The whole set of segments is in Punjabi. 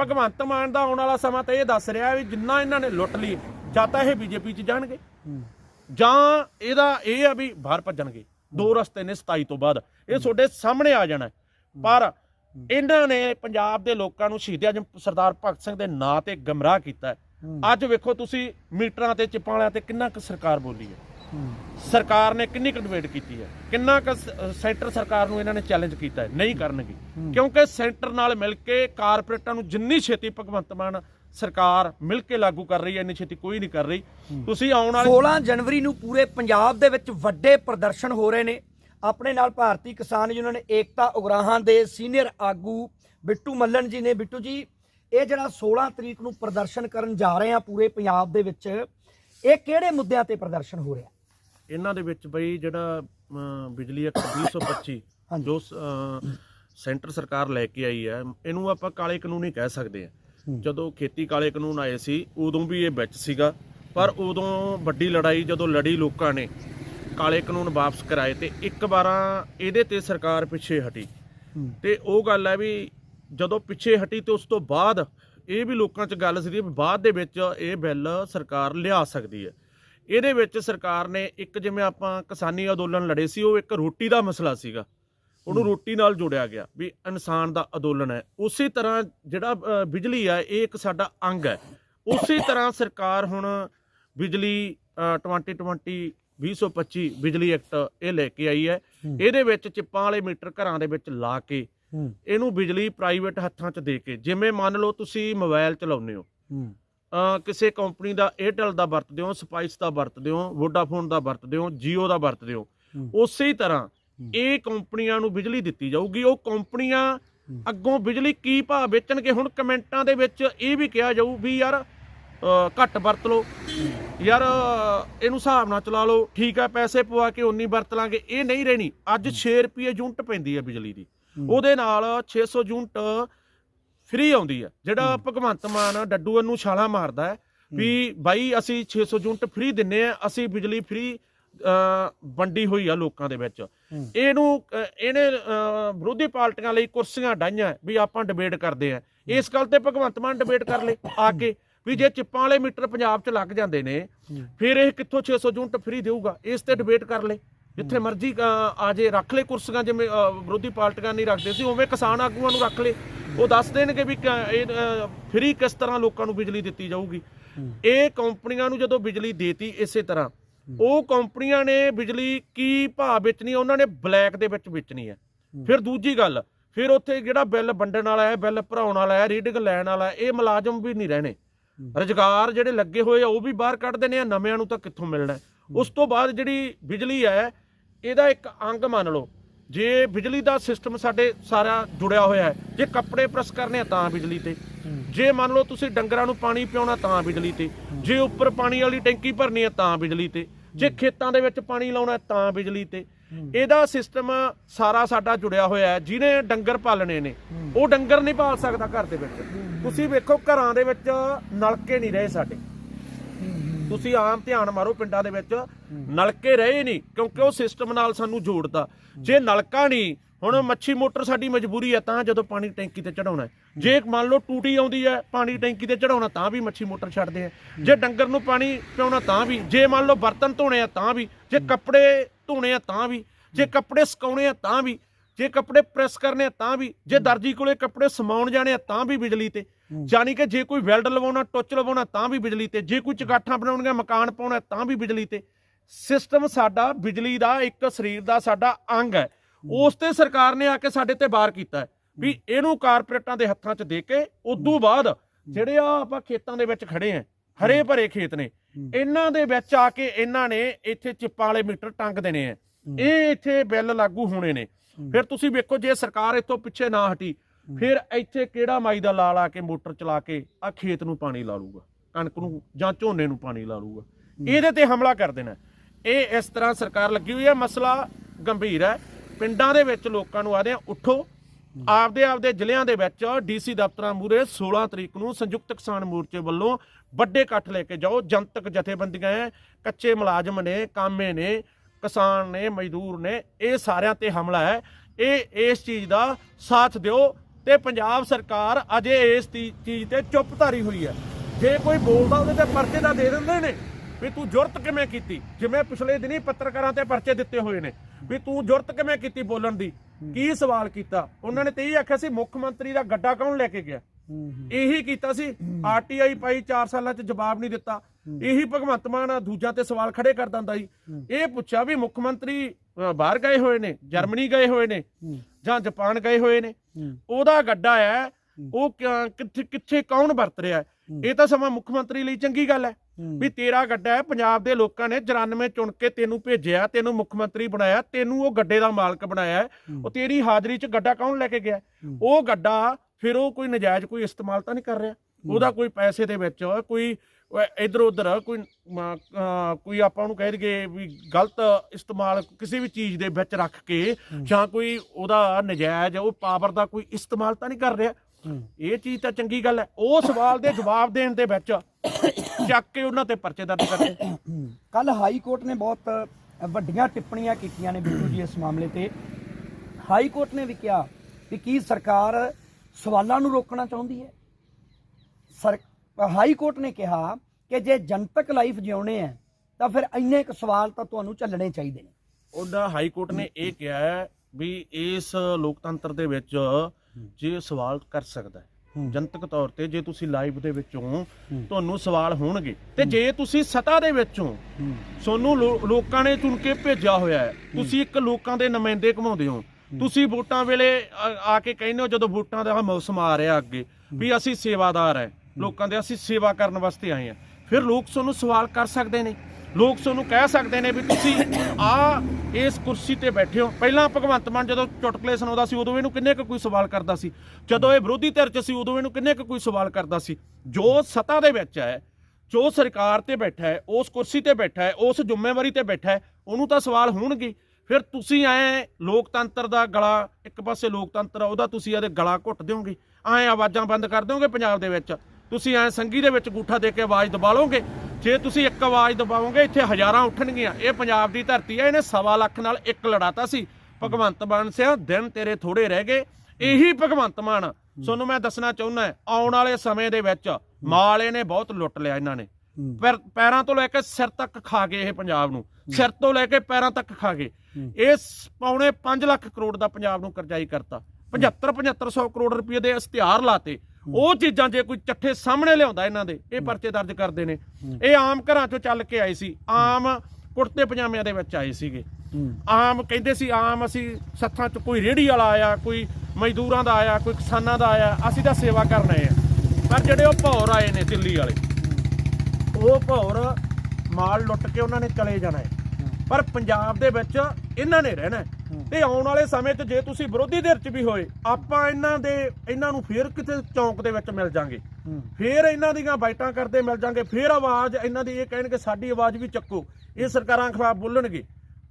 ਭਗਵੰਤ ਮਾਨ ਦਾ ਆਉਣ ਵਾਲਾ ਸਮਾਂ ਤਾਂ ਇਹ ਦੱਸ ਰਿਹਾ ਵੀ ਜਿੰਨਾ ਇਹਨਾਂ ਨੇ ਲੁੱਟ ਲਈ ਜਾਂ ਤਾਂ ਇਹ ਬੀਜੇਪੀ 'ਚ ਜਾਣਗੇ। ਜਾਂ ਇਹਦਾ ਇਹ ਆ ਵੀ ਬਾਹਰ ਭੱਜਣਗੇ। ਦੋ ਰਸਤੇ ਨੇ 27 ਤੋਂ ਬਾਅਦ। ਇਹ ਤੁਹਾਡੇ ਸਾਹਮਣੇ ਆ ਜਾਣਾ। ਪਰ ਇਹਨਾਂ ਨੇ ਪੰਜਾਬ ਦੇ ਲੋਕਾਂ ਨੂੰ ਸ਼ਹੀਦ ਆਜਮ ਸਰਦਾਰ ਭਗਤ ਸਿੰਘ ਦੇ ਨਾਂ ਤੇ ਗਮਰਾਹ ਕੀਤਾ। ਅੱਜ ਵੇਖੋ ਤੁਸੀਂ ਮੀਟਰਾਂ ਤੇ ਚਿੱਪਾਂ ਵਾਲਿਆਂ ਤੇ ਕਿੰਨਾ ਕੁ ਸਰਕਾਰ ਬੋਲੀ ਹੈ। ਸਰਕਾਰ ਨੇ ਕਿੰਨੀ ਕੁ ਡਿਬੇਟ ਕੀਤੀ ਹੈ? ਕਿੰਨਾ ਕੁ ਸੈਂਟਰ ਸਰਕਾਰ ਨੂੰ ਇਹਨਾਂ ਨੇ ਚੈਲੰਜ ਕੀਤਾ ਹੈ? ਨਹੀਂ ਕਰਨਗੇ। ਕਿਉਂਕਿ ਸੈਂਟਰ ਨਾਲ ਮਿਲ ਕੇ ਕਾਰਪੋਰੇਟਾਂ ਨੂੰ ਜਿੰਨੀ ਛੇਤੀ ਭਗਵੰਤ ਮਾਨ ਸਰਕਾਰ ਮਿਲ ਕੇ ਲਾਗੂ ਕਰ ਰਹੀ ਹੈ ਇੰਨੀ ਛੇਤੀ ਕੋਈ ਨਹੀਂ ਕਰ ਰਹੀ। ਤੁਸੀਂ ਆਉਣ ਵਾਲੇ 16 ਜਨਵਰੀ ਨੂੰ ਪੂਰੇ ਪੰਜਾਬ ਦੇ ਵਿੱਚ ਵੱਡੇ ਪ੍ਰਦਰਸ਼ਨ ਹੋ ਰਹੇ ਨੇ। ਆਪਣੇ ਨਾਲ ਭਾਰਤੀ ਕਿਸਾਨ ਯੂਨੀਅਨ ਏਕਤਾ ਉਗਰਾਹਾਂ ਦੇ ਸੀਨੀਅਰ ਆਗੂ ਬਿੱਟੂ ਮੱਲਨ ਜੀ ਨੇ। ਬਿੱਟੂ ਜੀ ਇਹ ਜਿਹੜਾ 16 ਤਰੀਕ ਨੂੰ ਪ੍ਰਦਰਸ਼ਨ ਕਰਨ ਜਾ ਰਹੇ ਆ ਪੂਰੇ ਪੰਜਾਬ ਦੇ ਵਿੱਚ ਇਹ ਕਿਹੜੇ ਮੁੱਦਿਆਂ ਤੇ ਪ੍ਰਦਰਸ਼ਨ ਹੋ ਰਿਹਾ? ਇਹਨਾਂ ਦੇ ਵਿੱਚ ਬਈ ਜਿਹੜਾ ਅਮ, ਬਿਜਲੀ ਐਕਟ 2025 ਹਾਂਜੀ। ਜੋ ਸ- ਅਮ, ਸੈਂਟਰ ਸਰਕਾਰ ਲੈ ਕੇ ਆਈ ਹੈ ਇਹਨੂੰ ਆਪਾਂ ਕਾਲੇ ਕਾਨੂੰਨ ਹੀ ਕਹਿ ਸਕਦੇ ਆ ਜਦੋਂ ਖੇਤੀ ਕਾਲੇ ਕਾਨੂੰਨ ਆਏ ਸੀ ਉਦੋਂ ਵੀ ਇਹ ਵਿੱਚ ਸੀਗਾ। ਪਰ ਉਦੋਂ ਵੱਡੀ ਲੜਾਈ ਜਦੋਂ ਲੜੀ ਲੋਕਾਂ ਨੇ ਕਾਲੇ ਕਾਨੂੰਨ ਵਾਪਸ ਕਰਾਏ ਤੇ ਇੱਕ ਵਾਰਾਂ ਇਹਦੇ ਤੇ ਸਰਕਾਰ ਪਿੱਛੇ ਹਟੀ। ਤੇ ਉਹ ਗੱਲ ਹੈ ਵੀ ਜਦੋਂ ਪਿੱਛੇ ਹਟੀ ਤੇ ਉਸ ਤੋਂ ਬਾਅਦ ਇਹ ਵੀ ਲੋਕਾਂ 'ਚ ਗੱਲ ਸੀ ਵੀ ਬਾਅਦ ਦੇ ਵਿੱਚ ਇਹ ਬਿੱਲ ਸਰਕਾਰ ਲਿਆ ਸਕਦੀ ਹੈ। ਇਹਦੇ ਵਿੱਚ ਸਰਕਾਰ ਨੇ ਇੱਕ ਜਿਵੇਂ ਆਪਾਂ ਕਿਸਾਨੀ ਅੰਦੋਲਨ ਲੜੇ ਸੀ ਉਹ ਇੱਕ ਰੋਟੀ ਦਾ ਮਸਲਾ ਸੀਗਾ। ਉਹਨੂੰ ਰੋਟੀ ਨਾਲ ਜੋੜਿਆ ਗਿਆ ਵੀ ਇਨਸਾਨ ਦਾ ਅੰਦੋਲਨ ਹੈ। ਉਸੇ ਤਰ੍ਹਾਂ ਜਿਹੜਾ ਬਿਜਲੀ ਹੈ ਇਹ ਇੱਕ ਸਾਡਾ ਅੰਗ ਹੈ। ਉਸੇ ਤਰ੍ਹਾਂ ਸਰਕਾਰ ਹੁਣ ਬਿਜਲੀ ਅ, 2020 2025 ਬਿਜਲੀ ਐਕਟ ਇਹ ਲੈ ਕੇ ਆਈ ਹੈ। ਇਹਦੇ ਵਿੱਚ ਚਿੱਪਾਂ ਵਾਲੇ ਮੀਟਰ ਘਰਾਂ ਦੇ ਵਿੱਚ ਲਾ ਕੇ ਇਹਨੂੰ ਬਿਜਲੀ ਪ੍ਰਾਈਵੇਟ ਹੱਥਾਂ 'ਚ ਦੇ ਕੇ ਜਿਵੇਂ ਮੰਨ ਲਓ ਤੁਸੀਂ ਮੋਬਾਈਲ ਚਲਾਉਂਦੇ ਹੋ। ਕਿਸੇ ਕੰਪਨੀ ਦਾ 에ਅਰਟੈਲ ਦਾ ਵਰਤਦੇ ਹੋ ਸਪਾਈਸ ਦਾ ਵਰਤਦੇ ਹੋ ਵੋਡਾਫੋਨ ਦਾ ਵਰਤਦੇ ਹੋ ਜੀਓ ਦਾ ਵਰਤਦੇ ਹੋ। ਉਸੇ ਹੀ। ਤਰ੍ਹਾਂ ਇਹ ਕੰਪਨੀਆਂ ਨੂੰ ਬਿਜਲੀ ਦਿੱਤੀ ਜਾਊਗੀ। ਉਹ ਕੰਪਨੀਆਂ ਅੱਗੋਂ ਬਿਜਲੀ ਕੀ ਭਾਅ ਵੇਚਣਗੇ? ਹੁਣ ਕਮੈਂਟਾਂ ਦੇ ਵਿੱਚ ਇਹ ਵੀ ਕਿਹਾ ਜਾਊ ਵੀ ਯਾਰ ਘੱਟ ਵਰਤ ਲਓ। ਯਾਰ ਇਹਨੂੰ ਹਿਸਾਬ ਨਾਲ ਚਲਾ ਲਓ। ਠੀਕ ਹੈ ਪੈਸੇ ਪਵਾ ਕੇ ਉਨੀ ਵਰਤ ਲਾਂਗੇ। ਇਹ ਨਹੀਂ ਰਹਿਣੀ। ਅੱਜ 6 ਰੁਪਏ ਯੂਨਿਟ ਪੈਂਦੀ ਹੈ ਬਿਜਲੀ ਦੀ। ਉਹਦੇ ਨਾਲ 600 ਯੂਨਿਟ ਫ੍ਰੀ ਆਉਂਦੀ ਹੈ। ਜਿਹੜਾ ਭਗਵੰਤ ਮਾਨ ਡੱਡੂ ਨੂੰ ਛਾਲਾ ਮਾਰਦਾ ਹੈ ਵੀ ਬਾਈ ਅਸੀਂ 600 ਯੂਨਿਟ ਫ੍ਰੀ ਦਿੰਨੇ ਆ ਅਸੀਂ ਬਿਜਲੀ ਫ੍ਰੀ ਵੰਡੀ ਹੋਈ ਆ ਲੋਕਾਂ ਦੇ ਵਿੱਚ। ਇਹਨੂੰ ਇਹਨੇ ਵਿਰੋਧੀ ਪਾਰਟੀਆਂ ਲਈ ਕੁਰਸੀਆਂ ਡਾਈਆਂ ਵੀ ਆਪਾਂ ਡਿਬੇਟ ਕਰਦੇ ਆ। ਇਸ ਗੱਲ ਤੇ ਭਗਵੰਤ ਮਾਨ ਡਿਬੇਟ ਕਰ ਲੇ ਆ ਕੇ ਵੀ ਜੇ ਚਿੱਪਾਂ ਵਾਲੇ ਮੀਟਰ ਪੰਜਾਬ 'ਚ ਲੱਗ ਜਾਂਦੇ ਨੇ ਫਿਰ ਇਹ ਕਿੱਥੋਂ 600 ਯੂਨਿਟ ਫ੍ਰੀ ਦੇਊਗਾ? ਇਸ ਤੇ ਡਿਬੇਟ ਕਰ ਲੇ ਜਿੱਥੇ ਮਰਜ਼ੀ ਆ ਜੇ ਰੱਖ ਲੈ ਕੁਰਸੀਆਂ ਜਿਵੇਂ ਵਿਰੋਧੀ ਪਾਰਟੀਆਂ ਨਹੀਂ ਰੱਖਦੇ ਸੀ ਉਵੇਂ ਕਿਸਾਨ ਆਗੂਆਂ ਨੂੰ ਰੱਖ ਲੈ ਉਹ ਦੱਸ ਦੇਣਗੇ ਵੀ ਇਹ ਫ੍ਰੀ ਕਿਸ ਤਰ੍ਹਾਂ ਲੋਕਾਂ ਨੂੰ ਬਿਜਲੀ ਦਿੱਤੀ ਜਾਊਗੀ। ਇਹ ਕੰਪਨੀਆਂ ਨੂੰ ਜਦੋਂ ਬਿਜਲੀ ਦੇਤੀ ਇਸੇ ਤਰ੍ਹਾਂ ਉਹ ਕੰਪਨੀਆਂ ਨੇ ਬਿਜਲੀ ਕੀ ਭਾਅ ਵੇਚਣੀ ਉਹਨਾਂ ਨੇ ਬਲੈਕ ਦੇ ਵਿੱਚ ਵੇਚਣੀ ਹੈ। ਫਿਰ ਦੂਜੀ ਗੱਲ ਫਿਰ ਉੱਥੇ ਜਿਹੜਾ ਬਿੱਲ ਵੰਡਣ ਵਾਲਾ ਹੈ ਬਿੱਲ ਭਰਾਉਣ ਵਾਲਾ ਹੈ ਰੀਡਿੰਗ ਲੈਣ ਵਾਲਾ ਇਹ ਮੁਲਾਜ਼ਮ ਵੀ ਨਹੀਂ ਰਹਿਣੇ। ਰੁਜ਼ਗਾਰ ਜਿਹੜੇ ਲੱਗੇ ਹੋਏ ਆ ਉਹ ਵੀ ਬਾਹਰ ਕੱਢ ਦੇਣੇ ਆ ਨਵਿਆਂ ਨੂੰ ਤਾਂ ਕਿੱਥੋਂ ਮਿਲਣਾ? ਉਸ ਤੋਂ ਬਾਅਦ ਜਿਹੜੀ ਬਿਜਲੀ ਹੈ ਇਹਦਾ ਇੱਕ ਅੰਗ ਮੰਨ ਲਓ। ਜੇ ਬਿਜਲੀ ਦਾ ਸਿਸਟਮ ਸਾਡੇ ਸਾਰਾ ਜੁੜਿਆ ਹੋਇਆ ਹੈ, ਜੇ ਕੱਪੜੇ ਪ੍ਰੈਸ ਕਰਨੇ ਆ ਤਾਂ ਬਿਜਲੀ ਤੇ। ਜੇ ਮੰਨ ਲਓ ਤੁਸੀਂ ਡੰਗਰਾਂ ਨੂੰ ਪਾਣੀ ਪਿਆਉਣਾ ਤਾਂ ਬਿਜਲੀ ਤੇ। ਜੇ ਉੱਪਰ ਪਾਣੀ ਵਾਲੀ ਟੈਂਕੀ ਭਰਨੀ ਹੈ ਤਾਂ ਬਿਜਲੀ ਤੇ। ਜੇ ਖੇਤਾਂ ਦੇ ਵਿੱਚ ਪਾਣੀ ਲਾਉਣਾ ਤਾਂ ਬਿਜਲੀ ਤੇ। ਇਹਦਾ ਸਿਸਟਮ ਸਾਰਾ ਸਾਡਾ ਜੁੜਿਆ ਹੋਇਆ ਹੈ, ਜਿਹਨੇ ਡੰਗਰ ਪਾਲਣੇ ਨੇ। ਉਹ ਡੰਗਰ ਨਹੀਂ ਪਾਲ ਸਕਦਾ ਘਰ ਦੇ ਵਿੱਚ। ਤੁਸੀਂ ਵੇਖੋ ਘਰਾਂ ਦੇ ਵਿੱਚ ਨਲਕੇ ਨਹੀਂ ਰਹੇ ਸਾਡੇ। ਤੁਸੀਂ ਆਮ ਧਿਆਨ ਮਾਰੋ ਪਿੰਡਾਂ ਦੇ ਵਿੱਚ, ਨਲਕੇ ਰਹੇ ਨਹੀਂ, ਕਿਉਂਕਿ ਉਹ ਸਿਸਟਮ ਨਾਲ ਸਾਨੂੰ ਜੋੜਦਾ। ਜੇ ਨਲਕਾ ਨਹੀਂ, ਹੁਣ ਮੱਛੀ ਮੋਟਰ ਸਾਡੀ ਮਜਬੂਰੀ ਹੈ, ਤਾਂ ਜਦੋਂ ਪਾਣੀ ਟੈਂਕੀ ਤੇ ਚੜਾਉਣਾ ਜੇ ਮੰਨ ਲਓ ਟੂਟੀ ਆਉਂਦੀ ਹੈ, ਪਾਣੀ ਟੈਂਕੀ ਤੇ ਚੜਾਉਣਾ ਤਾਂ ਵੀ ਮੱਛੀ ਮੋਟਰ ਛੱਡਦੇ ਆ। ਜੇ ਡੰਗਰ ਨੂੰ ਪਾਣੀ ਪਿਆਉਣਾ, ਤਾਂ ਵੀ। ਜੇ ਮੰਨ ਲਓ ਬਰਤਨ ਧੋਣੇ ਆ, ਤਾਂ ਵੀ। ਜੇ ਕੱਪੜੇ ਧੋਣੇ ਆ, ਤਾਂ ਵੀ। ਜੇ ਕੱਪੜੇ ਸੁਕਾਉਣੇ ਆ, ਤਾਂ ਵੀ। ਜੇ ਕੱਪੜੇ ਪ੍ਰੈਸ ਕਰਨੇ ਆ ਤਾਂ ਵੀ ਜੇ ਦਰਜੀ ਕੋਲੇ ਕੱਪੜੇ ਸਮਾਉਣ ਜਾਣੇ ਆ ਤਾਂ ਵੀ ਬਿਜਲੀ ਤੇ। ਯਾਨੀ ਕਿ ਜੇ ਕੋਈ ਵੈਲਡ ਲਵਾਉਣਾ ਟੁੱਚ ਲਵਾਉਣਾ ਤਾਂ ਵੀ ਬਿਜਲੀ ਤੇ। ਜੇ ਕੋਈ ਚਗਾਠਾਂ ਬਣਾਉਣੀਆਂ ਮਕਾਨ ਪਾਉਣਾ ਤਾਂ ਵੀ ਬਿਜਲੀ ਤੇ। ਸਿਸਟਮ ਸਾਡਾ ਬਿਜਲੀ ਦਾ ਇੱਕ ਸਰੀਰ ਦਾ ਸਾਡਾ ਅੰਗ ਹੈ। ਉਸ ਤੇ ਸਰਕਾਰ ਨੇ ਆ ਕੇ ਸਾਡੇ ਤੇ ਬਾਰ ਕੀਤਾ ਵੀ ਇਹਨੂੰ ਕਾਰਪੋਰੇਟਾਂ ਦੇ ਹੱਥਾਂ 'ਚ ਦੇ ਕੇ ਉਦੋਂ ਬਾਅਦ ਜਿਹੜੇ ਆ ਆਪਾਂ ਖੇਤਾਂ ਦੇ ਵਿੱਚ ਖੜੇ ਆ ਹਰੇ ਭਰੇ ਖੇਤ ਨੇ ਇਹਨਾਂ ਦੇ ਵਿੱਚ ਆ ਕੇ ਇਹਨਾਂ ਨੇ ਇੱਥੇ ਚਿੱਪਾਂ ਵਾਲੇ ਮੀਟਰ ਟੰਗ ਦੇਣੇ ਆ। ਇਹ ਇੱਥੇ ਬਿੱਲ ਲਾਗੂ ਹੋਣੇ ਨੇ। ਫਿਰ ਤੁਸੀਂ ਵੇਖੋ ਜੇ ਸਰਕਾਰ ਇੱਥੋਂ ਪਿੱਛੇ ਨਾ ਹਟੀ ਫਿਰ ਇੱਥੇ ਕਿਹੜਾ ਮਾਈ ਦਾ ਲਾ ਲਾ ਕੇ ਮੋਟਰ ਚਲਾ ਕੇ ਆ ਖੇਤ ਨੂੰ ਪਾਣੀ ਲਾ ਲੂਗਾ ਕਣਕ ਨੂੰ ਜਾਂ ਝੋਨੇ ਨੂੰ ਪਾਣੀ ਲਾ ਲੂਗਾ। ਇਹਦੇ ਤੇ ਹਮਲਾ ਕਰ ਦੇਣਾ। ਇਹ ਇਸ ਤਰ੍ਹਾਂ ਸਰਕਾਰ ਲੱਗੀ ਹੋਈ ਹੈ ਮਸਲਾ ਗੰਭੀਰ ਹੈ। ਪਿੰਡਾਂ ਦੇ ਵਿੱਚ ਲੋਕਾਂ ਨੂੰ ਆਦੇ ਆ ਉੱਠੋ। ਆਪਦੇ ਆਪਦੇ ਜ਼ਿਲ੍ਹਿਆਂ ਦੇ ਵਿੱਚ ਡੀਸੀ ਦਫ਼ਤਰਾਂ ਮੂਰੇ 16 ਤਰੀਕ ਨੂੰ ਸੰਯੁਕਤ ਕਿਸਾਨ ਮੋਰਚੇ ਵੱਲੋਂ ਵੱਡੇ ਇਕੱਠ ਲੈ ਕੇ ਜਾਓ। ਜਨਤਕ ਜਥੇਬੰਦੀਆਂ ਹੈ ਕੱਚੇ ਮੁਲਾਜ਼ਮ ਨੇ ਕਾਮੇ ਨੇ ਕਿਸਾਨ ਨੇ ਮਜ਼ਦੂਰ ਨੇ ਇਹ ਸਾਰਿਆਂ ਤੇ ਹਮਲਾ ਹੈ। ਇਹ ਇਸ ਚੀਜ਼ ਦਾ ਸਾਥ ਦਿਓ ਤੇ ਪੰਜਾਬ ਸਰਕਾਰ ਅਜੇ ਇਸ ਚੀਜ਼ ਤੇ ਚੁੱਪ ਧਾਰੀ ਹੋਈ ਹੈ। ਜੇ ਕੋਈ ਬੋਲਦਾ ਉਹਦੇ ਤੇ ਪਰਚੇ ਦਾ ਦੇ ਦਿੰਦੇ ਨੇ ਵੀ ਤੂੰ ਜੁਰਤ ਕਿਵੇਂ ਕੀਤੀ? ਜਿਵੇਂ ਪਿਛਲੇ ਦਿਨੀ ਪੱਤਰਕਾਰਾਂ ਤੇ ਪਰਚੇ ਦਿੱਤੇ ਹੋਏ ਨੇ ਵੀ ਤੂੰ ਜੁਰਤ ਕਿਵੇਂ ਕੀਤੀ ਬੋਲਣ ਦੀ? ਕੀ ਸਵਾਲ ਕੀਤਾ? ਉਹਨਾਂ ਨੇ ਤੇ ਇਹ ਆਖਿਆ ਸੀ ਮੁੱਖ ਮੰਤਰੀ ਦਾ ਗੱਡਾ ਕੌਣ ਲੈ ਕੇ ਗਿਆ? ਇਹੀ ਕੀਤਾ ਸੀ। ਆਰਟੀਆਈ ਪਾਈ 4 ਸਾਲਾਂ ਚ ਜਵਾਬ ਨਹੀਂ ਦਿੱਤਾ। ਇਹੀ ਭਗਵੰਤ ਮਾਨ ਦੂਜਾ ਤੇ ਸਵਾਲ ਖੜੇ ਕਰ ਦਿੰਦਾ ਸੀ ਇਹ ਪੁੱਛਿਆ ਵੀ ਮੁੱਖ ਮੰਤਰੀ ਬਾਹਰ ਗਏ ਹੋਏ ਨੇ ਜਰਮਨੀ ਗਏ ਹੋਏ ਨੇ ਜਾਂ ਜਾਪਾਨ ਗਏ ਹੋਏ ਨੇ। ਉਹਦਾ ਗੱਡਾ ਹੈ। ਉਹ ਕਿੱਥੇ ਕਿੱਥੇ ਕੌਣ ਵਰਤ ਰਿਹਾ? ਹੈ। ਇਹ ਤਾਂ ਸਮਾਂ ਮੁੱਖ ਮੰਤਰੀ ਲਈ ਚੰਗੀ ਗੱਲ ਹੈ। ਵੀ ਤੇਰਾ ਗੱਡਾ ਹੈ ਪੰਜਾਬ ਦੇ ਲੋਕਾਂ ਨੇ 94 ਚੁਣ ਕੇ ਤੈਨੂੰ ਭੇਜਿਆ ਤੈਨੂੰ ਮੁੱਖ ਮੰਤਰੀ ਬਣਾਇਆ ਤੈਨੂੰ ਉਹ ਗੱਡੇ ਦਾ ਮਾਲਕ ਬਣਾਇਆ। ਉਹ ਤੇਰੀ ਹਾਜ਼ਰੀ 'ਚ ਗੱਡਾ ਕੌਣ ਲੈ ਕੇ ਗਿਆ? ਉਹ ਗੱਡਾ ਫਿਰ ਉਹ ਕੋਈ ਨਜਾਇਜ਼ ਕੋਈ ਇਸਤੇਮਾਲ ਤਾਂ ਨਹੀਂ ਕਰ ਰਿਹਾ। ਉਹਦਾ ਕੋਈ ਪੈਸੇ ਦੇ ਵਿੱਚ ਕੋਈ ਇਧਰ ਉਧਰ ਕੋਈ ਕੋਈ ਆਪਾਂ ਨੂੰ ਕਹਿ ਦਈਏ ਵੀ ਗਲਤ ਇਸਤੇਮਾਲ ਕਿਸੇ ਵੀ ਚੀਜ਼ ਦੇ ਵਿੱਚ ਰੱਖ ਕੇ ਜਾਂ ਕੋਈ ਉਹਦਾ ਨਜਾਇਜ਼ ਉਹ ਪਾਵਰ ਦਾ ਕੋਈ ਇਸਤੇਮਾਲ ਤਾਂ ਨਹੀਂ ਕਰ ਰਿਹਾ। ਇਹ ਚੀਜ਼ ਤਾਂ ਚੰਗੀ ਗੱਲ ਹੈ। ਉਹ ਸਵਾਲ ਦੇ ਜਵਾਬ ਦੇਣ ਦੇ ਵਿੱਚ ਚੱਕ ਕੇ ਉਹਨਾਂ ਤੇ ਪਰਚੇ ਦਰਜ ਕਰਦੇ ਕੱਲ ਹਾਈ ਕੋਰਟ ਨੇ ਬਹੁਤ ਵੱਡੀਆਂ ਟਿੱਪਣੀਆਂ ਕੀਤੀਆਂ ਨੇ ਬਿੱਟੂ ਜੀ ਇਸ ਮਾਮਲੇ ਤੇ। ਹਾਈ ਕੋਰਟ ਨੇ ਵੀ ਕਿਹਾ ਕਿ ਕੀ ਸਰਕਾਰ ਸਵਾਲਾਂ ਨੂੰ ਰੋਕਣਾ ਚਾਹੁੰਦੀ ਹੈ? ਸਰ ਹਾਈ ਕੋਰਟ ਨੇ ਕਿਹਾ ਕਿ ਜੇ ਜਨਤਕ ਲਾਈਫ ਜਿਉਣੇ ਆ ਤਾਂ ਫਿਰ ਇੰਨੇ ਕੁ ਸਵਾਲ ਤਾਂ ਤੁਹਾਨੂੰ ਚੱਲਣੇ ਚਾਹੀਦੇ ਨੇ। ਉਹਦਾ ਹਾਈ ਕੋਰਟ ਨੇ ਇਹ ਕਿਹਾ ਹੈ ਵੀ ਇਸ ਲੋਕਤੰਤਰ ਦੇ ਵਿੱਚ ਜੇ ਸਵਾਲ ਕਰ ਸਕਦਾ ਜਨਤਕ ਤੌਰ ਤੇ ਜੇ ਤੁਸੀਂ ਲਾਈਵ ਦੇ ਵਿੱਚੋਂ ਤੁਹਾਨੂੰ ਸਵਾਲ ਹੋਣਗੇ ਤੇ ਜੇ ਤੁਸੀਂ ਸਤਾ ਦੇ ਵਿੱਚੋਂ ਸੋਨੂੰ ਲੋਕਾਂ ਨੇ ਚੁਣ ਕੇ ਭੇਜਿਆ ਹੋਇਆ ਹੈ ਤੁਸੀਂ ਇੱਕ ਲੋਕਾਂ ਦੇ ਨੁਮਾਇੰਦੇ ਘਮਾਉਂਦੇ ਹੋ ਤੁਸੀਂ ਵੋਟਾਂ ਵੇਲੇ ਆ ਕੇ ਕਹਿੰਦੇ ਹੋ ਜਦੋਂ ਵੋਟਾਂ ਦਾ ਮੌਸਮ ਆ ਰਿਹਾ ਅੱਗੇ ਵੀ ਅਸੀਂ ਸੇਵਾਦਾਰ ਹੈ। ਲੋਕਾਂ ਦੇ ਅਸੀਂ ਸੇਵਾ ਕਰਨ ਵਾਸਤੇ ਆਏ ਆ ਫਿਰ ਲੋਕ ਤੁਹਾਨੂੰ ਸਵਾਲ ਕਰ ਸਕਦੇ ਨੇ। ਲੋਕ ਤੁਹਾਨੂੰ ਕਹਿ ਸਕਦੇ ਨੇ ਵੀ ਤੁਸੀਂ ਆ ਇਸ ਕੁਰਸੀ ਤੇ ਬੈਠੇ ਹੋ। ਪਹਿਲਾਂ ਭਗਵੰਤ ਮਾਨ ਜਦੋਂ ਚੁਟਕਲੇ ਸੁਣਾਉਂਦਾ ਸੀ, ਉਦੋਂ ਇਹਨੂੰ ਕਿੰਨੇ ਕੁ ਕੋਈ ਸਵਾਲ ਕਰਦਾ ਸੀ। ਜਦੋਂ ਇਹ ਵਿਰੋਧੀ ਧਿਰ 'ਚ ਸੀ, ਉਦੋਂ ਇਹਨੂੰ ਕਿੰਨੇ ਕੁ ਕੋਈ ਸਵਾਲ ਕਰਦਾ ਸੀ। ਜੋ ਸਤਾ ਦੇ ਵਿੱਚ ਹੈ, ਜੋ ਸਰਕਾਰ ਤੇ ਬੈਠਾ ਹੈ, ਉਸ ਕੁਰਸੀ ਤੇ ਬੈਠਾ ਹੈ, ਉਸ ਜ਼ਿੰਮੇਵਾਰੀ ਤੇ ਬੈਠਾ ਹੈ, ਉਹਨੂੰ ਤਾਂ ਸਵਾਲ ਹੋਣਗੇ। ਫਿਰ ਤੁਸੀਂ ਐ ਲੋਕਤੰਤਰ ਦਾ ਗਲਾ, ਇੱਕ ਪਾਸੇ ਲੋਕਤੰਤਰ ਆ, ਉਹਦਾ ਤੁਸੀਂ ਇਹਦੇ ਗਲਾ ਘੁੱਟ ਦਿਓਗੇ। ਐ ਆਵਾਜ਼ਾਂ ਬੰਦ ਕਰ ਦਿਓਗੇ ਪੰਜਾਬ ਦੇ ਵਿੱਚ। ਤੁਸੀਂ ਐ ਸੰਗੀ ਦੇ ਵਿੱਚ ਗੂਠਾ ਦੇ ਕੇ ਆਵਾਜ਼ ਦਬਾ ਲਓਗੇ। ਜੇ ਤੁਸੀਂ ਇੱਕ ਆਵਾਜ਼ ਦਬਾਓਗੇ ਇੱਥੇ ਹਜ਼ਾਰਾਂ ਉੱਠਣਗੀਆਂ। ਇਹ ਪੰਜਾਬ ਦੀ ਧਰਤੀ ਹੈ ਇਹਨੇ ਸਵਾ ਲੱਖ ਨਾਲ ਇੱਕ ਲੜਾਤਾ ਸੀ। ਭਗਵੰਤ ਮਾਨ ਸਿਆ ਦਿਨ ਤੇਰੇ ਥੋੜੇ ਰਹਿ ਗਏ। ਇਹੀ ਭਗਵੰਤ ਮਾਨ। ਤੁਹਾਨੂੰ ਮੈਂ ਦੱਸਣਾ ਚਾਹੁੰਦਾ ਆਉਣ ਵਾਲੇ ਸਮੇਂ ਦੇ ਵਿੱਚ ਮਾਲੇ ਨੇ ਬਹੁਤ ਲੁੱਟ ਲਿਆ ਇਹਨਾਂ ਨੇ। ਪੈਰ- ਪੈਰਾਂ ਤੋਂ ਲੈ ਕੇ ਸਿਰ ਤੱਕ ਖਾ ਗਏ ਇਹ ਪੰਜਾਬ ਨੂੰ। ਸਿਰ ਤੋਂ ਲੈ ਕੇ ਪੈਰਾਂ ਤੱਕ ਖਾ ਗਏ। ਇਹ ਸ- ਪੌਣੇ 5 ਲੱਖ ਕਰੋੜ ਦਾ ਪੰਜਾਬ ਨੂੰ ਕਰਜ਼ਾਈ ਕਰਤਾ। 75 7500 ਕਰੋੜ ਰੁਪਏ ਦੇ ਇਸ਼ਤਿਹਾਰ ਲਾਤੇ। ਉਹ ਚੀਜ਼ਾਂ ਜੇ ਕੋਈ ਚੱਠੇ ਸਾਹਮਣੇ ਲਿਆਉਂਦਾ ਇਹਨਾਂ ਦੇ ਇਹ ਪਰਚੇ ਦਰਜ ਕਰਦੇ ਨੇ। ਇਹ ਆਮ ਘਰਾਂ ਚੋਂ ਚੱਲ ਕੇ ਆਏ ਸੀ। ਆਮ ਕੁੜਤੇ ਪਜਾਮਿਆਂ ਦੇ ਵਿੱਚ ਆਏ ਸੀਗੇ। ਆਮ ਕਹਿੰਦੇ ਸੀ ਆਮ ਅਸੀਂ ਸੱਥਾਂ 'ਚ ਕੋਈ ਰੇੜੀ ਵਾਲਾ ਆਇਆ ਕੋਈ ਮਜ਼ਦੂਰਾਂ ਦਾ ਆਇਆ ਕੋਈ ਕਿਸਾਨਾਂ ਦਾ ਆਇਆ ਅਸੀਂ ਤਾਂ ਸੇਵਾ ਕਰਨ ਆਏ ਆ। ਪਰ ਜਿਹੜੇ ਉਹ ਭੌਰ ਆਏ ਨੇ ਦਿੱਲੀ ਵਾਲੇ ਉਹ ਭੌਰ ਮਾਲ ਲੁੱਟ ਕੇ ਉਹਨਾਂ ਨੇ ਚਲੇ ਜਾਣਾ ਹੈ। ਪਰ ਪੰਜਾਬ ਦੇ ਵਿੱਚ ਇਹਨਾਂ ਨੇ ਰਹਿਣਾ। ਤੇ ਆਉਣ ਵਾਲੇ ਸਮੇਂ 'ਚ ਜੇ ਤੁਸੀਂ ਵਿਰੋਧੀ ਧਿਰ 'ਚ ਵੀ ਹੋਏ ਆਪਾਂ ਇਹਨਾਂ ਦੇ ਇਹਨਾਂ ਨੂੰ ਫੇਰ ਕਿਤੇ ਚੌਂਕ ਦੇ ਵਿੱਚ ਮਿਲ ਜਾਾਂਗੇ। ਫੇਰ ਇਹਨਾਂ ਦੀਆਂ ਬਾਈਟਾਂ ਕਰਦੇ ਮਿਲ ਜਾਾਂਗੇ ਫੇਰ ਆਵਾਜ਼ ਇਹਨਾਂ ਦੀ ਇਹ ਕਹਿਣਗੇ ਸਾਡੀ ਆਵਾਜ਼ ਵੀ ਚੱਕੋ ਇਹ ਸਰਕਾਰਾਂ ਖਿਲਾਫ ਬੋਲਣਗੇ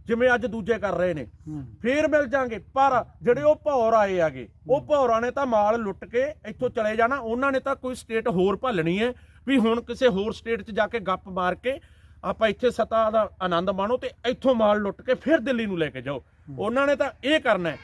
ਜਿਵੇਂ ਅੱਜ ਦੂਜੇ ਕਰ ਰਹੇ ਨੇ। ਫੇਰ ਮਿਲ ਜਾਾਂਗੇ ਪਰ ਜਿਹੜੇ ਉਹ ਭੌਰ ਆਏ ਆਗੇ ਉਹ ਭੌਰਾਂ ਨੇ ਤਾਂ ਮਾਲ ਲੁੱਟ ਕੇ ਇੱਥੋਂ ਚਲੇ ਜਾਣਾ ਉਹਨਾਂ ਨੇ ਤਾਂ ਕੋਈ ਸਟੇਟ ਹੋਰ ਭੱਲਣੀ ਹੈ ਵੀ ਹੁਣ ਕਿਸੇ ਹੋਰ ਸਟੇਟ 'ਚ ਜਾ ਕੇ ਗੱਪ ਮਾਰ ਕੇ ਆਪਾਂ ਇੱਥੇ ਸਤਾ ਦਾ ਆਨੰਦ ਮਾਣੋ ਤੇ ਇੱਥੋਂ ਮਾਲ ਲੁੱਟ ਕੇ ਫਿਰ ਦਿੱਲੀ ਨੂੰ ਲੈ ਕੇ ਜਾਓ। ਉਹਨਾਂ ਨੇ ਤਾਂ ਇਹ ਕਰਨਾ